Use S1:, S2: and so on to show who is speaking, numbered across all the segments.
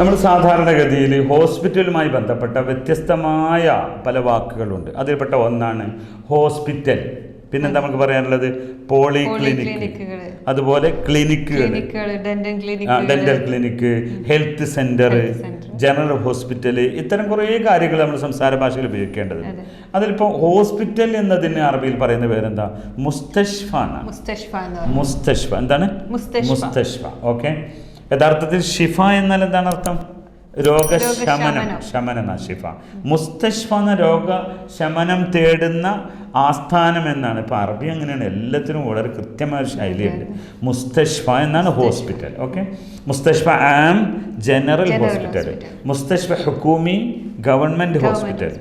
S1: നമ്മൾ സാധാരണഗതിയിൽ ഹോസ്പിറ്റലുമായി ബന്ധപ്പെട്ട വ്യത്യസ്തമായ പല വാക്കുകളുണ്ട്. അതിൽപ്പെട്ട ഒന്നാണ് ഹോസ്പിറ്റൽ. പിന്നെന്താ നമുക്ക് പറയാനുള്ളത്? പോളി ക്ലിനിക് അതുപോലെ ക്ലിനിക്കുകൾ
S2: dental
S1: clinic health centre general hospital ഇത്തരം കുറേ കാര്യങ്ങൾ നമ്മൾ സംസാര ഭാഷയിൽ ഉപയോഗിക്കേണ്ടതുണ്ട്.
S2: അതെ.
S1: അതിലിപ്പോൾ ഹോസ്പിറ്റൽ എന്നതിന് അറബിയിൽ പറയുന്ന പേരെന്താ? മുസ്തഷ്ഫാണ്
S2: മുസ്തഷ്ഫ
S1: എന്താണ്.
S2: മുസ്തഷ്ഫ
S1: ഓക്കെ. യഥാർത്ഥത്തിൽ ഷിഫ എന്നാൽ എന്താണ് അർത്ഥം? രോഗശമനം
S2: ശമനമാണ്
S1: ശമനം. ഷിഫ മുസ്തഷ്ഫ എന്ന രോഗശമനം തേടുന്ന ആസ്ഥാനം എന്നാണ്. ഇപ്പൊ അറബി അങ്ങനെയാണ്. എല്ലാത്തിനും വളരെ കൃത്യമായ ശൈലിയുണ്ട്. മുസ്തഷ്ഫ എന്നാണ് ഹോസ്പിറ്റൽ. ഓക്കെ? മുസ്തഷ്ഫ ആം ജനറൽ ഹോസ്പിറ്റൽ. മുസ്തഷ്ഫ ഹുക്കൂമി ഗവൺമെന്റ് ഹോസ്പിറ്റൽ.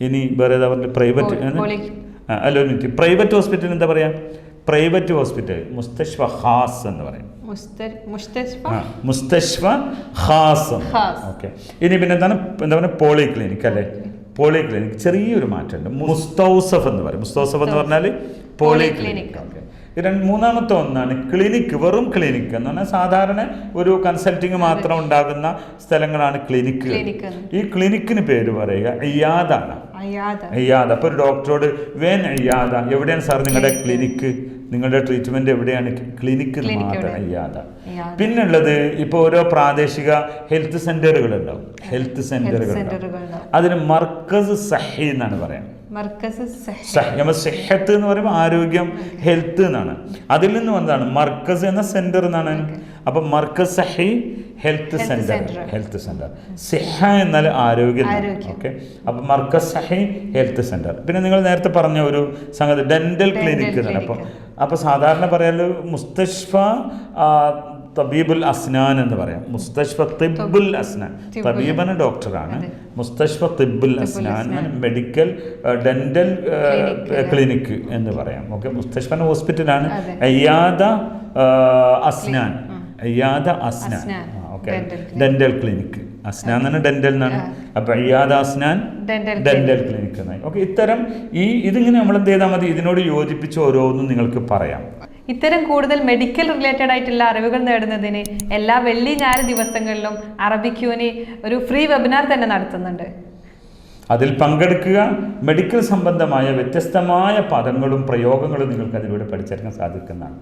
S1: ഇനി വേറെ ഏതാ പ്രൈവറ്റ് അല്ലോ അല്ല ഒരു മിനിറ്റ്. പ്രൈവറ്റ് ഹോസ്പിറ്റൽ എന്താ പറയാ? പ്രൈവറ്റ് ഹോസ്പിറ്റൽ മുസ്തഷ്വ ഖാസ് എന്ന് പറയും. മുസ്തഷ്വ ഖാസ്. ഓക്കെ. ഇനി പിന്നെ എന്താണ് എന്താ പറയുക പോളി ക്ലിനിക് അല്ലേ? പോളി ക്ലിനിക് ചെറിയൊരു മാറ്റമുണ്ട്. മുസ്തൗസഫ് എന്ന് പറയും. മുസ്തൗസഫ് എന്ന് പറഞ്ഞാൽ പോളി ക്ലിനിക്. ഓക്കെ. രണ്ട് മൂന്നാമത്തെ ഒന്നാണ് ക്ലിനിക്ക് വെറും ക്ലിനിക്ക് എന്ന് പറഞ്ഞാൽ സാധാരണ ഒരു കൺസൾട്ടിങ് മാത്രം ഉണ്ടാകുന്ന സ്ഥലങ്ങളാണ് ക്ലിനിക്ക് ഈ ക്ലിനിക്കിന് പേര് പറയുക ഇയാദാണ്. അയ്യാദ അപ്പോൾ ഒരു ഡോക്ടറോട് വേൻ അയ്യാദ എവിടെയാണ് സാർ നിങ്ങളുടെ ക്ലിനിക്ക് നിങ്ങളുടെ ട്രീറ്റ്മെന്റ് എവിടെയാണ്? ക്ലിനിക്ക് മാത്രം? അയ്യാദ. പിന്നുള്ളത് ഇപ്പോൾ ഓരോ പ്രാദേശിക ഹെൽത്ത് സെന്ററുകൾ ഉണ്ടാവും ഹെൽത്ത് സെന്ററുകൾ. അതിന് മർക്കസ് സഹി എന്നാണ് പറയുന്നത്. സെഹത്ത് എന്ന് പറയുമ്പോൾ ആരോഗ്യം ഹെൽത്ത് എന്നാണ്. അതിൽ നിന്ന് വന്നതാണ് മർക്കസ് എന്ന സെന്റർ എന്നാണ്. അപ്പം മർക്കസ് സഹി ഹെൽത്ത് സെന്റർ ഹെൽത്ത് സെന്റർ സിഹ എന്നാൽ ആരോഗ്യം. ഓക്കെ അപ്പം മർക്കസ് സഹി ഹെൽത്ത് സെന്റർ പിന്നെ നിങ്ങൾ നേരത്തെ പറഞ്ഞ ഒരു സംഗതി ഡെന്റൽ ക്ലിനിക് എന്നാണ് അപ്പോൾ അപ്പോൾ സാധാരണ പറയാൽ മുസ്തഷ്ഫ തബീബുൽ അസ്നാൻ എന്ന് പറയാം. മുസ്തഷ്ഫ തിബുൽ അസ്നാൻ. തബീബന് ഡോക്ടറാണ്. മുസ്തഷ്ഫ തിബുൽ അസ്നാൻ. മെഡിക്കൽ ഡെന്റൽ
S2: ക്ലിനിക്ക്
S1: ക്ലിനിക് എന്ന് പറയാം. ഓക്കെ. മുസ്തഷ്ഫൻ ഹോസ്പിറ്റലാണ്. അയ്യാദ അസ്നാൻ. അയ്യാദ അസ്നാൻ. ഓക്കെ ഡെന്റൽ ക്ലിനിക് അസ്നാൻ എന്നാണ് ഡെന്റൽ എന്നാണ്. അപ്പൊ അയ്യാദ അസ്നാൻ ഡെന്റൽ ക്ലിനിക് എന്നായി. ഓക്കെ ഇത്തരം ഈ ഇതിങ്ങനെ നമ്മൾ എന്ത് ചെയ്താൽ മതി? ഇതിനോട് യോജിപ്പിച്ച് ഓരോന്നും നിങ്ങൾക്ക് പറയാം.
S2: ഇത്തരം കൂടുതൽ മെഡിക്കൽ റിലേറ്റഡ് ആയിട്ടുള്ള അറിവുകൾ നേടുന്നതിന് എല്ലാ വെള്ളി ഞായർ ദിവസങ്ങളിലും അറബിക്യൂന് ഒരു ഫ്രീ വെബിനാർ തന്നെ നടത്തുന്നുണ്ട്.
S1: അതിൽ പങ്കെടുക്കുക. മെഡിക്കൽ സംബന്ധമായ വ്യത്യസ്തമായ പദങ്ങളും പ്രയോഗങ്ങളും നിങ്ങൾക്ക് അതിലൂടെ പഠിച്ചെടുക്കാൻ സാധിക്കുന്നതാണ്.